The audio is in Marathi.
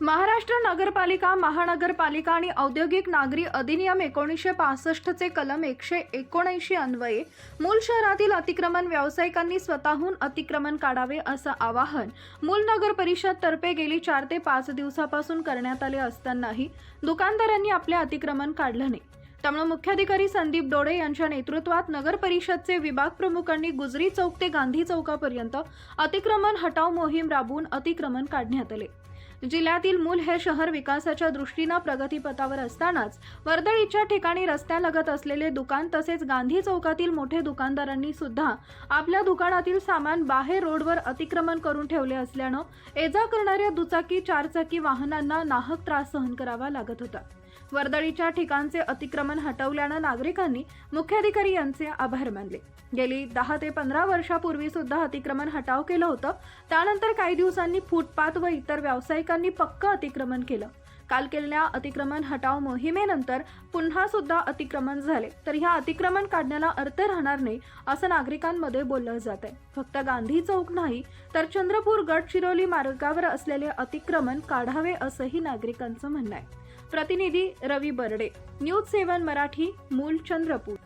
महाराष्ट्र नगरपालिका महानगरपालिका आणि औद्योगिक नागरी अधिनियम एकोणीसशे पासष्टचे कलम एकशे एकोणऐंशी अन्वये मूल शहरातील अतिक्रमण व्यावसायिकांनी स्वतःहून अतिक्रमण काढावे असं आवाहन मूल नगर परिषदतर्फे गेली चार ते पाच दिवसापासून करण्यात आले असतानाही दुकानदारांनी आपले अतिक्रमण काढलं नाही. त्यामुळे मुख्याधिकारी संदीप डोळे यांच्या नेतृत्वात नगर परिषदचे विभाग प्रमुखांनी गुजरी चौक ते गांधी चौकापर्यंत अतिक्रमण हटाव मोहीम राबवून अतिक्रमण काढण्यात आले. जिल्ह्यातील मूल हे शहर विकासाच्या दृष्टीनं प्रगतीपथावर असतानाच वर्दळीच्या ठिकाणी रस्त्यालगत असलेले दुकान तसेच गांधी चौकातील मोठे दुकानदारांनी सुद्धा आपल्या दुकानातील सामान बाहेर रोडवर अतिक्रमण करून ठेवले असल्यानं ये जा करणाऱ्या दुचाकी चारचाकी वाहनांना नाहक त्रास सहन करावा लागत होता. वर्दळीच्या ठिकाणचे अतिक्रमण हटवल्यानं नागरिकांनी मुख्याधिकारी यांचे आभार मानले. गेली दहा ते पंधरा वर्षापूर्वी सुद्धा अतिक्रमण हटाव केलं होतं. त्यानंतर काही दिवसांनी फुटपाथ व इतर व्यावसायिकांनी पक्क अतिक्रमण केलं. काल केलेल्या अतिक्रमण हटाव मोहिमेनंतर पुन्हा सुद्धा अतिक्रमण झाले. तर ह्या अतिक्रमण काढण्याला अर्थ राहणार नाही असं नागरिकांमध्ये बोललं जात आहे. फक्त गांधी चौक नाही तर चंद्रपूर गडचिरोली मार्गावर असलेले अतिक्रमण काढावे असंही नागरिकांचं म्हणणं आहे. प्रतिनिधी रवी बर्डे न्यूज सेवन मराठी मूल चंद्रपूर.